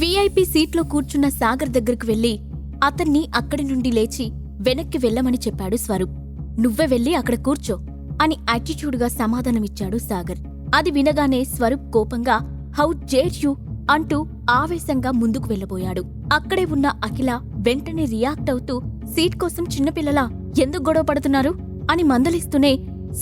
VIP సీట్లో కూర్చున్న సాగర్ దగ్గరకు వెళ్ళి అతన్ని అక్కడి నుండి లేచి వెనక్కి వెళ్ళమని చెప్పాడు స్వరూప్. నువ్వే వెళ్ళి అక్కడ కూర్చో అని యాటిట్యూడ్గా సమాధానమిచ్చాడు సాగర్. అది వినగానే స్వరూప్ కోపంగా హౌ జేర్ యూ అంటూ ఆవేశంగా ముందుకు వెళ్ళబోయాడు. అక్కడే ఉన్న అఖిల వెంటనే రియాక్ట్ అవుతూ సీట్ కోసం చిన్నపిల్లలా ఎందుకు గొడవ పడుతున్నారు? అని మందలిస్తూనే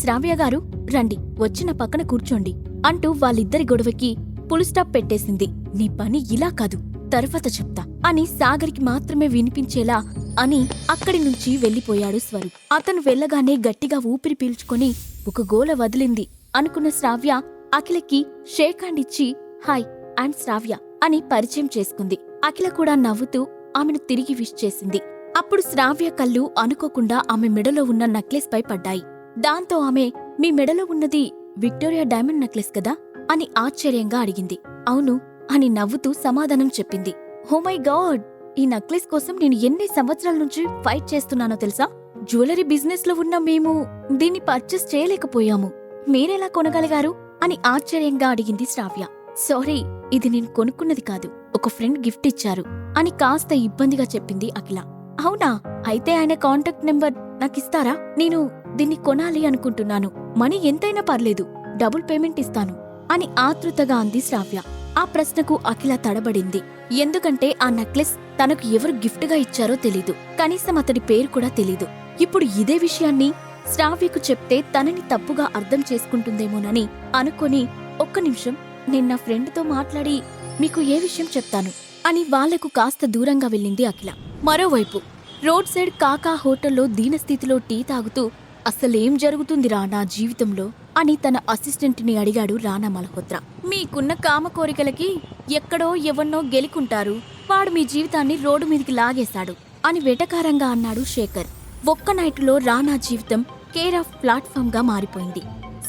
శ్రావ్య గారు రండి వచ్చిన పక్కన కూర్చోండి అంటూ వాళ్ళిద్దరి గొడవకి స్టాప్ పెట్టేసింది. నీ పని ఇలా కాదు తర్వాత చెప్తా అని సాగర్కి మాత్రమే వినిపించేలా అని అక్కడి నుంచి వెళ్ళిపోయాడు స్వరూప్. అతను వెళ్ళగానే గట్టిగా ఊపిరి పీల్చుకొని ఒక గోల వదిలింది. అనుకున్న శ్రావ్య అఖిలకి షేక్ హ్యాండ్ ఇచ్చి హాయ్ అండ్ శ్రావ్య అని పరిచయం చేసుకుంది. అఖిల కూడా నవ్వుతూ ఆమెను తిరిగి విష్ చేసింది. అప్పుడు శ్రావ్య కళ్ళు అనుకోకుండా ఆమె మెడలో ఉన్న నెక్లెస్ పై పడ్డాయి. దాంతో ఆమె మీ మెడలో ఉన్నది విక్టోరియా డైమండ్ నెక్లెస్ కదా? అని ఆశ్చర్యంగా అడిగింది. అవును అని నవ్వుతూ సమాధానం చెప్పింది. Oh my God! ఈ నెక్లెస్ కోసం నేను ఎన్ని సంవత్సరాల నుంచి ఫైట్ చేస్తున్నానో తెలుసా? జ్యువెలరీ బిజినెస్లో ఉన్న మేము దీన్ని పర్చేస్ చేయలేకపోయాము. మీరెలా కొనగలిగారు? అని ఆశ్చర్యంగా అడిగింది శ్రావ్య. సారీ ఇది నేను కొనుక్కున్నది కాదు. ఒక ఫ్రెండ్ గిఫ్ట్ ఇచ్చారు అని కాస్త ఇబ్బందిగా చెప్పింది అఖిల. అవునా? అయితే ఆయన కాంటాక్ట్ నెంబర్ నాకిస్తారా? నేను దీన్ని కొనాలి అనుకుంటున్నాను. మనీ ఎంతైనా పర్లేదు. డబుల్ పేమెంట్ ఇస్తాను. అని ఆతృతగా అంది శ్రావ్య. ఆ ప్రశ్నకు అఖిల తడబడింది. ఎందుకంటే ఆ నెక్లెస్ తనకు ఎవరు గిఫ్ట్గా ఇచ్చారో తెలీదు. కనీసం అతడి పేరు కూడా తెలీదు. ఇప్పుడు ఇదే విషయాన్ని శ్రావ్యకు చెప్తే తనని తప్పుగా అర్థం చేసుకుంటుందేమోనని అనుకొని ఒక్క నిమిషం నేను నా ఫ్రెండ్తో మాట్లాడి మీకు ఏ విషయం చెప్తాను అని వాళ్ళకు కాస్త దూరంగా వెళ్ళింది అఖిల. మరోవైపు రోడ్ సైడ్ కాకా హోటల్లో దీనస్థితిలో టీ తాగుతూ అసలేం జరుగుతుందిరా నా జీవితంలో? అని తన అసిస్టెంట్ని అడిగాడు రానా మల్హోత్రా. మీకున్న కామ కోరికలకి ఎక్కడో ఎవన్నో గెలుకుంటారు. వాడు మీ జీవితాన్ని రోడ్డు మీదికి లాగేశాడు అని వెటకారంగా అన్నాడు శేఖర్. ఒక్క నైట్లో రానా జీవితం కేర్ ఆఫ్ ప్లాట్ఫామ్గా మారిపోయింది.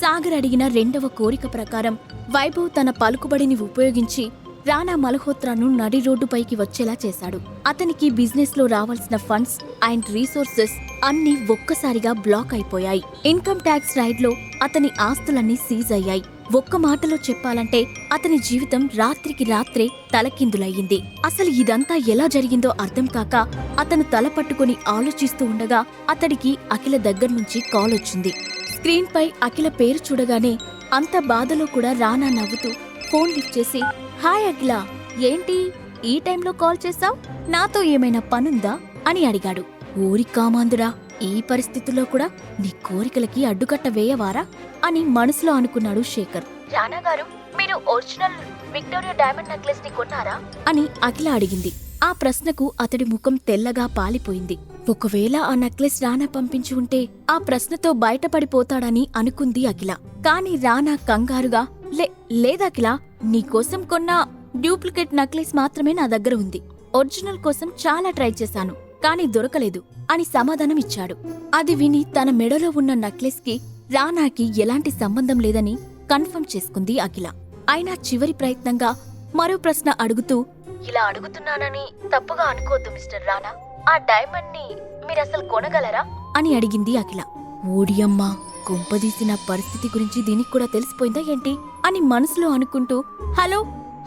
సాగర్ అడిగిన రెండవ కోరిక ప్రకారం వైభవ్ తన పలుకుబడిని ఉపయోగించి రానా మల్హోత్రాను నడి రోడ్డుపైకి వచ్చేలా చేశాడు. అతనికి బిజినెస్లో రావాల్సిన ఫండ్స్ అండ్ రీసోర్సెస్ అన్నీ ఒక్కసారిగా బ్లాక్ అయిపోయాయి. ఇన్కమ్ ట్యాక్స్ రైడ్లో అతని ఆస్తులన్నీ సీజ్ అయ్యాయి. ఒక్క మాటలో చెప్పాలంటే అతని జీవితం రాత్రికి రాత్రే తలకిందులయ్యింది. అసలు ఇదంతా ఎలా జరిగిందో అర్థం కాక అతను తల పట్టుకుని ఆలోచిస్తూ ఉండగా అతడికి అఖిల దగ్గర నుంచి కాల్ వచ్చింది. స్క్రీన్ పై అఖిల పేరు చూడగానే అంత బాధలో కూడా రానా నవ్వుతూ ఫోన్ లిఫ్ట్ చేసి హాయ్ అఖిల ఏంటి? ఈ టైంలో కాల్ చేసావ్ నాతో ఏమైనా పనుందా? అని అడిగాడు. ఊరి కామాందురా ఈ పరిస్థితుల్లో కూడా నీ కోరికలకి అడ్డుకట్ట వేయవారా అని మనసులో అనుకున్నాడు శేఖర్. రానా గారు మీరు ఒరిజినల్ విక్టోరియా డైమండ్ నెక్లెస్ని కొన్నారా? అని అఖిల అడిగింది. ఆ ప్రశ్నకు అతడి ముఖం తెల్లగా పాలిపోయింది. ఒకవేళ ఆ నెక్లెస్ రానా పంపించి ఉంటే ఆ ప్రశ్నతో బయటపడిపోతాడని అనుకుంది అఖిల. కాని రానా కంగారుగా లే లేదఖిల నీకోసం కొన్న డూప్లికేట్ నెక్లెస్ మాత్రమే నా దగ్గర ఉంది. ఒరిజినల్ కోసం చాలా ట్రై చేశాను. కాని దొరకలేదు అని సమాధానం ఇచ్చాడు అది విని తన మెడలో ఉన్న నెక్లెస్కి రానాకి ఎలాంటి సంబంధం లేదని కన్ఫర్మ్ చేసుకుంది అఖిల. అయినా చివరి ప్రయత్నంగా మరో ప్రశ్న అడుగుతూ ఇలా అడుగుతున్నానని తప్పుగా అనుకోవద్దు మిస్టర్ రానా. ఆ డైమండ్ని మీరసలు కొనగలరా? అని అడిగింది అఖిల. ఓడియమ్మా కుంపదీసిన పరిస్థితి గురించి దీనికి కూడా తెలిసిపోయిందా ఏంటి? అని మనసులో అనుకుంటూ హలో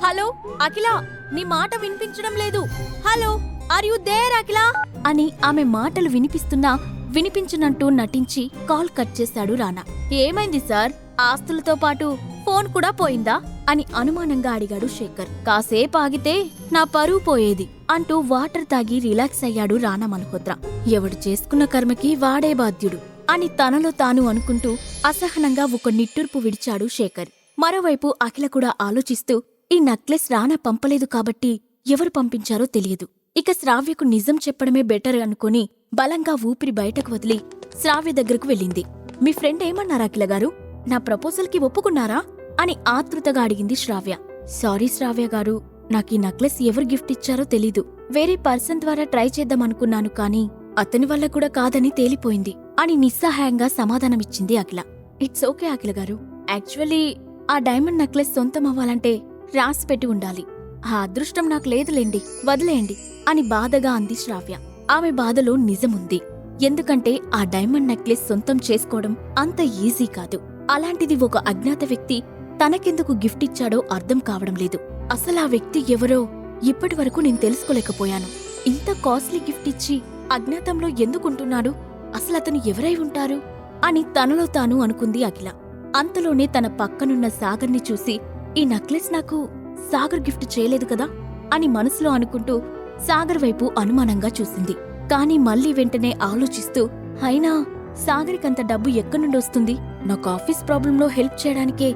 హలో అఖిల నీ మాట వినిపించడం లేదు. Hello are you there Akhila అని ఆమె మాటలు వినిపిస్తున్నా వినిపించినట్టు నటించి కాల్ కట్ చేశాడు రానా. ఏమైంది సార్? ఆస్తులతో పాటు ఫోన్ కూడా పోయిందా? అని అనుమానంగా అడిగాడు శేఖర్. కాసేపు ఆగితే నా పరువు పోయేది అంటూ వాటర్ తాగి రిలాక్స్ అయ్యాడు రానా మల్హోత్రా. ఎవడు చేసుకున్న కర్మకి వాడే బాధ్యుడు అని తనలో తాను అనుకుంటూ అసహనంగా ఒక నిట్టూర్పు విడిచాడు శేఖర్. మరోవైపు అఖిల కూడా ఆలోచిస్తూ ఈ నెక్లెస్ రానా పంపలేదు కాబట్టి ఎవరు పంపించారో తెలియదు. ఇక శ్రావ్యకు నిజం చెప్పడమే బెటర్ అనుకుని బలంగా ఊపిరి బయటకు వదిలి శ్రావ్య దగ్గరకు వెళ్ళింది. మీ ఫ్రెండ్ ఏమన్నారా అఖిల గారు? నా ప్రపోజల్కి ఒప్పుకున్నారా? అని ఆతృతగా అడిగింది శ్రావ్య. సారీ శ్రావ్య గారు నాకీ నక్లెస్ ఎవరు గిఫ్ట్ ఇచ్చారో తెలీదు. వేరే పర్సన్ ద్వారా ట్రై చేద్దామనుకున్నాను కానీ అతని వల్ల కూడా కాదని తేలిపోయింది అని నిస్సహాయంగా సమాధానమిచ్చింది అఖిల. ఇట్స్ ఓకే అఖిల గారు. యాక్చువల్లీ ఆ డైమండ్ నెక్లెస్ సొంతం అవ్వాలంటే రాసి పెట్టి ఉండాలి. ఆ అదృష్టం నాకు లేదులేండి వదిలేయండి అని బాధగా అంది శ్రావ్య. ఆమె బాధలో నిజముంది. ఎందుకంటే ఆ డైమండ్ నెక్లెస్ సొంతం చేసుకోవడం అంత ఈజీ కాదు. అలాంటిది ఒక అజ్ఞాత వ్యక్తి తనకెందుకు గిఫ్ట్ ఇచ్చాడో అర్థం కావడం లేదు. అసలా వ్యక్తి ఎవరో ఇప్పటి వరకు నేను తెలుసుకోలేకపోయాను. ఇంత కాస్ట్లీ గిఫ్ట్ ఇచ్చి అజ్ఞాతంలో ఎందుకుంటున్నాడు? అసలు అతను ఎవరై ఉంటారు? అని తనలో తాను అనుకుంది అఖిల. అంతలోనే తన పక్కనున్న సాగర్ని చూసి ఈ నక్లెస్ నాకు సాగర్ గిఫ్ట్ చేయలేదు కదా అని మనసులో అనుకుంటూ సాగర్ వైపు అనుమానంగా చూసింది. కాని మళ్ళీ వెంటనే ఆలోచిస్తూ అయినా సాగరికంత డబ్బు ఎక్కనుండొస్తుంది నాకు ఆఫీస్ ప్రాబ్లంలో హెల్ప్ చేయడానికే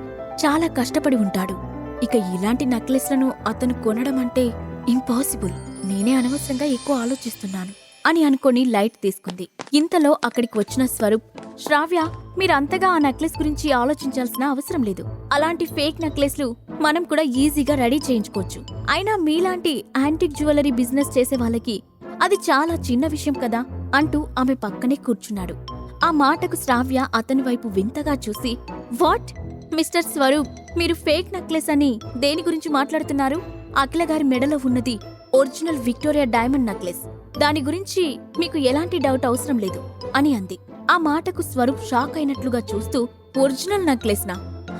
చాలా కష్టపడి ఉంటాడు. ఇక ఇలాంటి నెక్లెస్లను అతను కొనడం అంటే ఇంపాసిబుల్. నేనే అనవసరంగా ఎక్కువ ఆలోచిస్తున్నాను అని అనుకొని లైట్ తీసుకుంది. ఇంతలో అక్కడికి వచ్చిన స్వరూప్ శ్రావ్య మీరంతగా ఆ నెక్లెస్ గురించి ఆలోచించాల్సిన అవసరం లేదు. అలాంటి ఫేక్ నెక్లెస్లు మనం కూడా ఈజీగా రెడీ చేయించుకోవచ్చు. అయినా మీలాంటి యాంటిక్ జ్యువెలరీ బిజినెస్ చేసే వాళ్ళకి అది చాలా చిన్న విషయం కదా అంటూ ఆమె పక్కనే కూర్చున్నాడు. ఆ మాటకు శ్రావ్య అతని వైపు వింతగా చూసి వాట్? మిస్టర్ స్వరూప్ మీరు ఫేక్ నెక్లెస్ అని దేని గురించి మాట్లాడుతున్నారు? అఖిల గారి మెడలో ఉన్నది ఒరిజినల్ విక్టోరియా డైమండ్ నెక్లెస్. దాని గురించి మీకు ఎలాంటి డౌట్ అవసరం లేదు అని అంది. ఆ మాటకు స్వరూప్ షాక్ అయినట్లుగా చూస్తూ ఒరిజినల్ నెక్లెస్నా?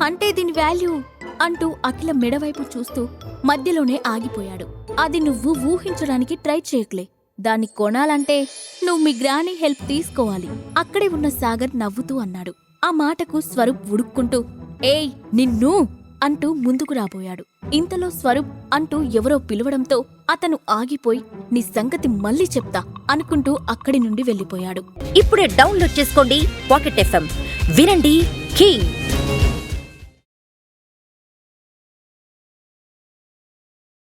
అంటే దీని వాల్యూ అంటూ అఖిల మెడవైపు చూస్తూ మధ్యలోనే ఆగిపోయాడు. అది నువ్వు ఊహించడానికి ట్రై చేయట్లే దాన్ని కొనాలంటే నువ్వు మీ గ్రాని హెల్ప్ తీసుకోవాలి. అక్కడే ఉన్న సాగర్ నవ్వుతూ అన్నాడు. ఆ మాటకు స్వరూప్ ఉడుక్కుంటూ ఏయ్ నిన్ను! అంటూ ముందుకు రాబోయాడు. ఇంతలో స్వరూప్ అంటూ ఎవరో పిలవడంతో అతను ఆగిపోయి నీ సంగతి మళ్ళీ చెప్తా అనుకుంటూ అక్కడి నుండి వెళ్ళిపోయాడు. ఇప్పుడే డౌన్లోడ్ చేసుకోండి పాకెట్ ఎఫ్ఎం. వినండి కింగ్.